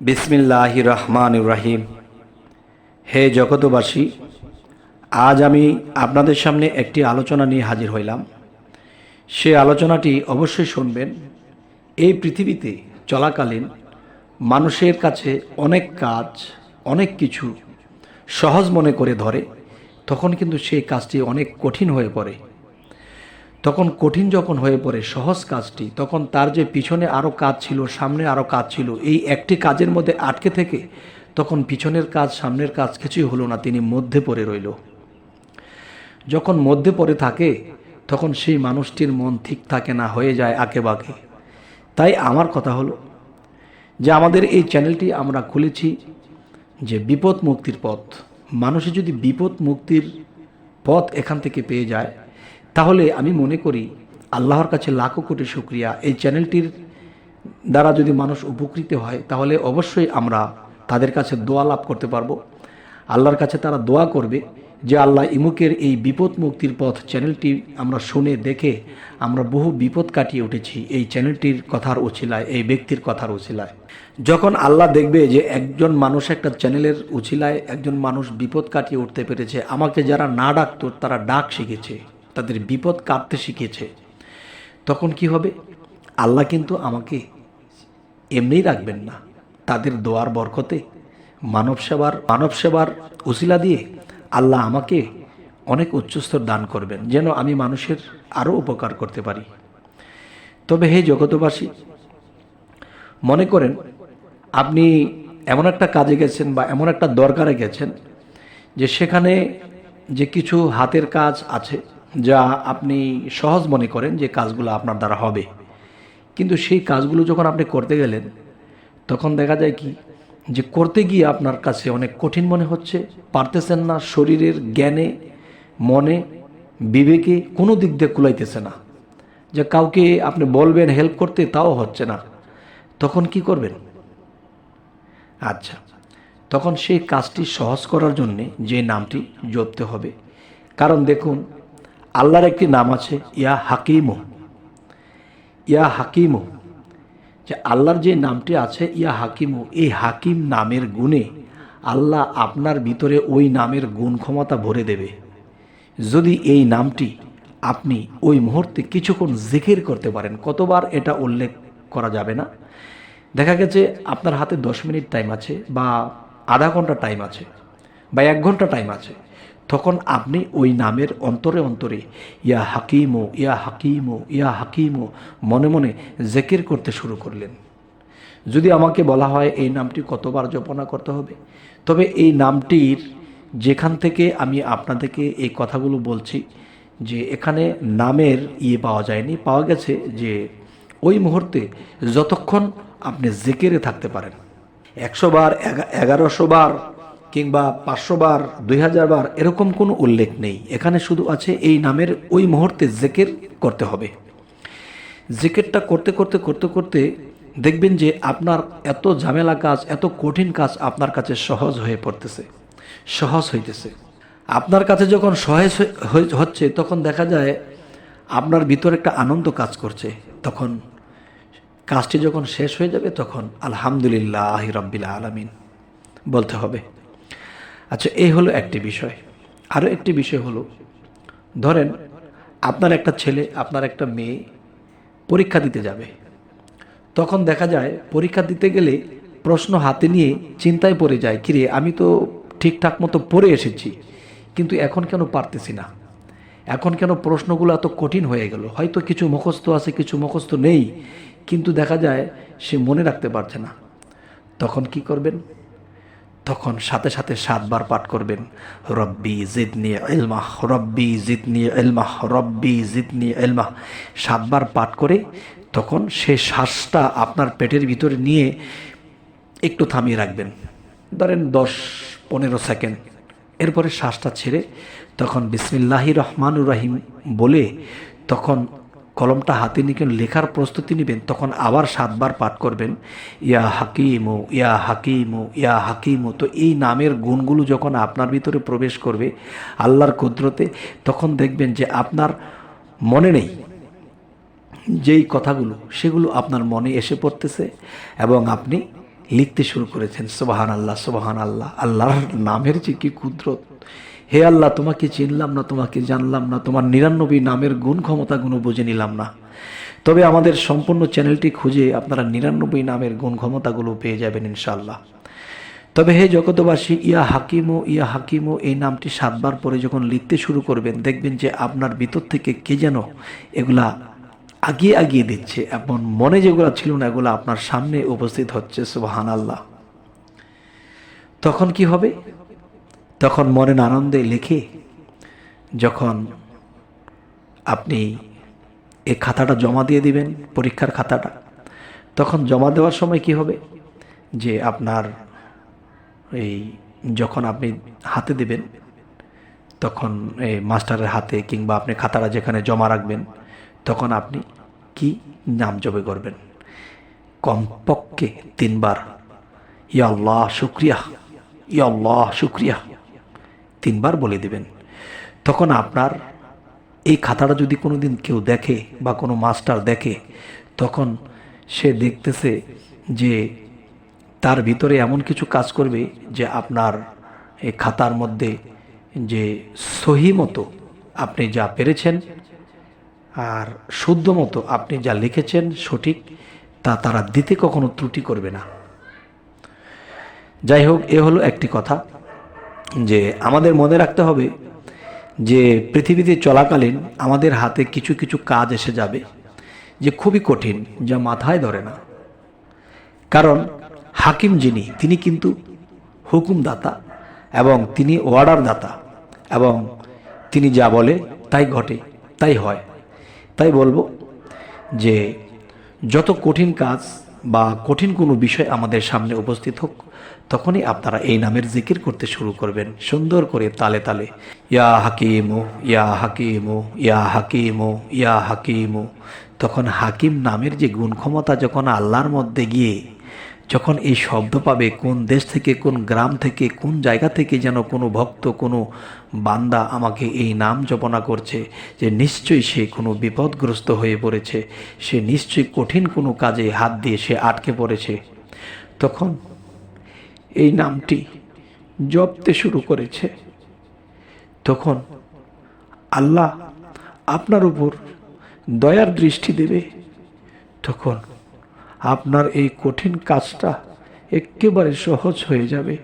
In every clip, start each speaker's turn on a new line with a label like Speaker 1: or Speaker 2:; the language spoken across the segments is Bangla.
Speaker 1: বিসমিল্লাহ রহমান রাহিম। হে জগতবাসী আজ আমি আপনাদের সামনে একটি আলোচনা নিয়ে হাজির হইলাম। সে আলোচনাটি অবশ্যই শুনবেন। এই পৃথিবীতে চলাকালীন মানুষের কাছে অনেক কাজ, অনেক কিছু সহজ মনে করে ধরে, তখন কিন্তু সেই কাজটি অনেক কঠিন হয়ে পড়ে। তখন কঠিন যখন হয়ে পড়ে সহজ কাজটি, তখন তার যে পিছনে আরও কাজ ছিল, সামনে আরও কাজ ছিল, এই একটি কাজের মধ্যে আটকে থেকে তখন পিছনের কাজ, সামনের কাজ কিছুই হলো না, তিনি মধ্যে পড়ে রইল। যখন মধ্যে পড়ে থাকে, তখন সেই মানুষটির মন ঠিক থাকে না, হয়ে যায় আঁকে বাঁকে। তাই আমার কথা হলো যে আমাদের এই চ্যানেলটি আমরা খুলেছি যে বিপদ মুক্তির পথ। মানুষে যদি বিপদ মুক্তির পথ এখান থেকে পেয়ে যায় তাহলে আমি মনে করি আল্লাহর কাছে লাখো কোটি শুক্রিয়া। এই চ্যানেলটির দ্বারা যদি মানুষ উপকৃত হয়, তাহলে অবশ্যই আমরা তাদের কাছে দোয়া লাভ করতে পারব। আল্লাহর কাছে তারা দোয়া করবে যে, আল্লাহ ইমুকের এই বিপদ মুক্তির পথ চ্যানেলটি আমরা শুনে দেখে আমরা বহু বিপদ কাটিয়ে উঠেছি। এই চ্যানেলটির কথার উছিলায় এই ব্যক্তির কথার উছিলায় যখন আল্লাহ দেখবে যে, একজন মানুষ একটা চ্যানেলের উছিলায় একজন মানুষ বিপদ কাটিয়ে উঠতে পেরেছে, আমাকে যারা না ডাকতো, তারা ডাক শিখেছে। তাদের বিপদ কাটতে শিখেছে তখন কি হবে? আল্লাহ কিন্তু আমাকে এমনিই রাখবেন না। তাদের দোয়ার বরকতে, মানব সেবার মানব সেবার উসিলা দিয়ে আল্লাহ আমাকে অনেক উচ্চস্তর দান করবেন, যেন আমি মানুষের আরও উপকার করতে পারি। তবে হে জগতবাসী মনে করেন, আপনি এমন একটা কাজে গেছেন বা এমন একটা দরকারে গেছেন যে সেখানে যে কিছু হাতের কাজ আছে যা আপনি সহজ মনে করেন যে কাজগুলো আপনার দ্বারা হবে। কিন্তু সেই কাজগুলো যখন আপনি করতে গেলেন, তখন দেখা যায় কি যে করতে গিয়ে আপনার কাছে অনেক কঠিন মনে হচ্ছে, পারতেছেন না, শরীরের জ্ঞানে, মনে, বিবেকে কোনো দিক দিয়ে কুলাইতেছে না। যে কাউকে আপনি বলবেন হেল্প করতে, তাও হচ্ছে না। তখন কি করবেন? আচ্ছা তখন সেই কাজটি সহজ করার জন্যে যে নামটি জপতে হবে। কারণ দেখুন আল্লাহর একটি নাম আছে, ইয়া হাকিমো। ইয়া হাকিমো। যে আল্লাহর যে নামটি আছে, ইয়া হাকিমু, এই হাকিম নামের গুণে আল্লাহ আপনার ভিতরে ওই নামের গুণ ক্ষমতা ভরে দেবে। যদি এই নামটি আপনি ওই মুহূর্তে কিছুক্ষণ জিকির করতে পারেন, কতবার এটা উল্লেখ করা যাবে না? দেখা গেছে, আপনার হাতে দশ মিনিট টাইম আছে বা আধা ঘণ্টা টাইম আছে বা এক ঘণ্টা টাইম আছে। তখন আপনি ওই নামের অন্তরে অন্তরে, ইয়া হাকিমো ইয়া হাকিমো ইয়া হাকিমো, মনে মনে জেকের করতে শুরু করলেন। যদি আমাকে বলা হয় এই নামটি কতবার জপনা করতে হবে? তবে এই নামটির যেখান থেকে আমি আপনাদেরকে এই কথাগুলো বলছি, যে এখানে নামের ইয়ে পাওয়া যায়নি, পাওয়া গেছে যে ওই মুহূর্তে যতক্ষণ আপনি জেকেরে থাকতে পারেন। একশো বার এগারোশো বার কিংবা পাঁচশো বার, দুই হাজার বার এরকম কোনো উল্লেখ নেই। এখানে শুধু আছে এই নামের ওই মুহূর্তে জেকের করতে হবে। জেকেরটা করতে করতে করতে করতে দেখবেন যে আপনার এত ঝামেলা কাজ, এত কঠিন কাজ আপনার কাছে সহজ হয়ে পড়তেছে, সহজ হইতেছে। আপনার কাছে যখন সহজ হচ্ছে, তখন দেখা যায় আপনার ভিতর একটা আনন্দ কাজ করছে। তখন কাজটি যখন শেষ হয়ে যাবে, তখন আলহামদুলিল্লাহ রব্বিল আলমিন বলতে হবে। আচ্ছা এই হলো একটি বিষয়। আরও একটি বিষয় হলো, ধরেন আপনার একটা ছেলে, আপনার একটা মেয়ে পরীক্ষা দিতে যাবে। তখন দেখা যায় পরীক্ষা দিতে গেলে প্রশ্ন হাতে নিয়ে চিন্তায় পড়ে যায়, কিরে, আমি তো ঠিকঠাক মতো পড়ে এসেছি, কিন্তু এখন কেন পারতেছি না? এখন কেন প্রশ্নগুলো এত কঠিন হয়ে গেল? হয়তো কিছু মুখস্থ আছে, কিছু মুখস্থ নেই। কিন্তু দেখা যায় সে মনে রাখতে পারছে না। তখন কি করবেন? তখন সাথে সাথে সাতবার পাঠ করবেন, রব্বি জিদনি এলমাহ রব্বি জিদনি এলমাহ রব্বি জিদনি এলমাহ সাতবার পাঠ করে তখন সে শ্বাসটা আপনার পেটের ভিতরে নিয়ে একটু থামিয়ে রাখবেন। ধরেন দশ পনেরো সেকেন্ড। এরপরে শ্বাসটা ছেড়ে তখন বিসমিল্লাহি রহমানুর রাহিম বলে তখন কলমটা হাতে নিয়ে লেখার প্রস্তুতি নেবেন, তখন আবার সাতবার পাঠ করবেন, ইয়া হাকিমো ইয়া হাকিমো ইয়া হাকিমো। তো এই নামের গুণগুলো যখন আপনার ভিতরে প্রবেশ করবে আল্লাহর কুদরতে, তখন দেখবেন যে আপনার মনে নেই। যেই কথাগুলো, সেগুলো আপনার মনে এসে পড়তেছে এবং আপনি লিখতে শুরু করেছেন। সোবাহান আল্লাহ সোবাহান আল্লাহ আল্লাহর নামের যে কি কুদরত। হে আল্লাহ, তোমাকে চিনলাম না, তোমাকে জানলাম না, তোমার নিরানব্বই নামের গুণ ক্ষমতাগুলো বুঝে নিলাম না। তবে আমাদের সম্পূর্ণ চ্যানেলটি খুঁজে আপনারা নিরানব্বই নামের গুণ ক্ষমতাগুলো পেয়ে যাবেন ইনশাল্লাহ তবে হে জগতবাসী ইয়া হাকিমো ইয়া হাকিমো, এই নামটি সাতবার পরে যখন লিখতে শুরু করবেন, দেখবেন যে আপনার ভিতর থেকে কে যেন এগুলা আগিয়ে আগিয়ে দিচ্ছে এবং মনে যেগুলো ছিল না, এগুলো আপনার সামনে উপস্থিত হচ্ছে সুবাহান আল্লাহ তখন কি হবে? তখন মনের আনন্দে লিখে যখন আপনি এই খাতাটা জমা দিয়ে দিবেন, পরীক্ষার খাতাটা, তখন জমা দেওয়ার সময় কি হবে? যে আপনার এই যখন আপনি হাতে দেবেন, তখন এই মাস্টারের হাতে কিংবা আপনি খাতাটা যেখানে জমা রাখবেন, তখন আপনি কি নাম জপে করবেন? কমপক্ষে তিনবার ইয়া আল্লাহ, শুক্রিয়া ইয়া আল্লাহ, শুক্রিয়া। তিনবার বলে দেবেন। তখন আপনার এই খাতাটা যদি কোনো দিন কেউ দেখে বা কোনো মাস্টার দেখে, তখন সে দেখতেছে যে তার ভিতরে এমন কিছু কাজ করবে যে আপনার এই খাতার মধ্যে যে সহি মতো আপনি যা পেরেছেন আর শুদ্ধ মতো আপনি যা লিখেছেন সঠিক, তা তারা দিতে কখনো ত্রুটি করবে না। যাই হোক, এ হলো একটি কথা। যে আমাদের মনে রাখতে হবে যে পৃথিবীতে চলাকালীন আমাদের হাতে কিছু কিছু কাজ এসে যাবে যে খুবই কঠিন, যা মাথায় ধরে না। কারণ হাকিম যিনি, তিনি কিন্তু হুকুমদাতা এবং তিনি অর্ডার দাতা এবং তিনি যা বলে তাই ঘটে, তাই হয়। তাই বলব যে যত কঠিন কাজ বা কঠিন কোনো বিষয় আমাদের সামনে উপস্থিত হোক, তখনই আপনারা এই নামের জিকির করতে শুরু করবেন। সুন্দর করে তালে তালে, ইয়া হাকিমো ইয়া হাকিমো ইয়া হাকিমো ইয়া হাকিমো। তখন হাকিম নামের যে গুণ ক্ষমতা যখন আল্লাহর মধ্যে গিয়ে যখন এই শব্দ পাবে, কোন দেশ থেকে, কোন গ্রাম থেকে, কোন জায়গা থেকে যেন কোনো ভক্ত, কোনো বান্দা আমাকে এই নাম জপনা করছে, যে নিশ্চয়ই সে কোনো বিপদগ্রস্ত হয়ে পড়েছে, সে নিশ্চয়ই কঠিন কোনো কাজে হাত দিয়ে সে আটকে পড়েছে। তখন এই নামটি জপতে শুরু করেছে। তখন আল্লাহ আপনার উপর দয়ার দৃষ্টি দেবে। তখন আপনার এই কঠিন কাজটা একেবারে সহজ হয়ে যাবে।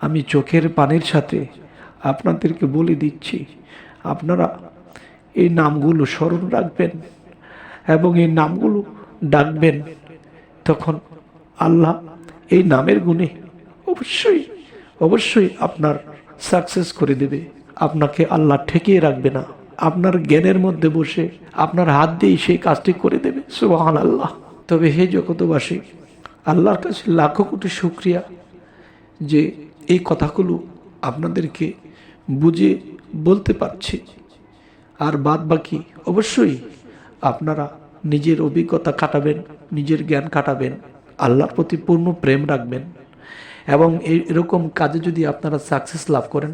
Speaker 1: আমি চোখের পানির সাথে আপনাদেরকে বলে দিচ্ছি, আপনারা এই নামগুলো স্মরণ রাখবেন এবং এই নামগুলো ডাকবেন। তখন আল্লাহ এই নামের গুণে অবশ্যই অবশ্যই আপনার সাকসেস করে দেবে। আপনাকে আল্লাহ ঠেকিয়ে রাখবে না। আপনার জ্ঞানের মধ্যে বসে আপনার হাত দিয়েই সেই কাজটি করে দেবে। সুবাহান আল্লাহ তবে হে জগতবাসী আল্লাহর কাছে লাখো কোটি শুক্রিয়া যে এই কথাগুলো আপনাদেরকে বুঝে বলতে পারছি। আর বাদ বাকি অবশ্যই আপনারা নিজের অভিজ্ঞতা কাটাবেন, নিজের জ্ঞান কাটাবেন, আল্লাহর প্রতি পূর্ণ প্রেম রাখবেন এবং এরকম কাজে যদি আপনারা সাকসেস লাভ করেন,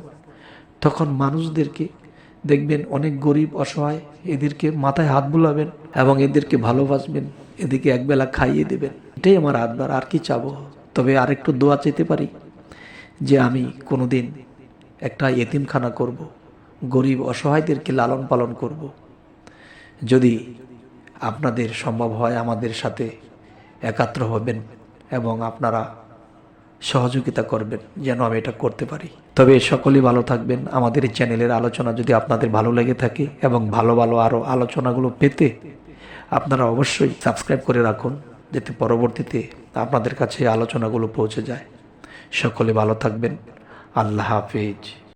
Speaker 1: তখন মানুষদেরকে দেখবেন অনেক গরিব, অসহায়, এদেরকে মাথায় হাত বুলাবেন এবং এদেরকে ভালোবাসবেন। এদেরকে একবেলা খাইয়ে দেবেন এটাই আমার আদবার, আর কি চাবো তবে আরেকটু দোয়া চেতে পারি যে আমি কোনোদিন একটা এতিমখানা করব। গরিব অসহায়দেরকে লালন পালন করব। যদি আপনাদের সম্ভব হয় আমাদের সাথে একাত্র হবেন এবং আপনারা সহযোগিতা করবেন, যেন আমি এটা করতে পারি তবে সকলেই ভালো থাকবেন আমাদের চ্যানেলের আলোচনা যদি আপনাদের ভালো লেগে থাকে এবং ভালো ভালো আরও আলোচনাগুলো পেতে আপনারা অবশ্যই সাবস্ক্রাইব করে রাখুন, যাতে পরবর্তীতে আপনাদের কাছে আলোচনাগুলো পৌঁছে যায়। সকলে ভালো থাকবেন। আল্লাহ হাফিজ।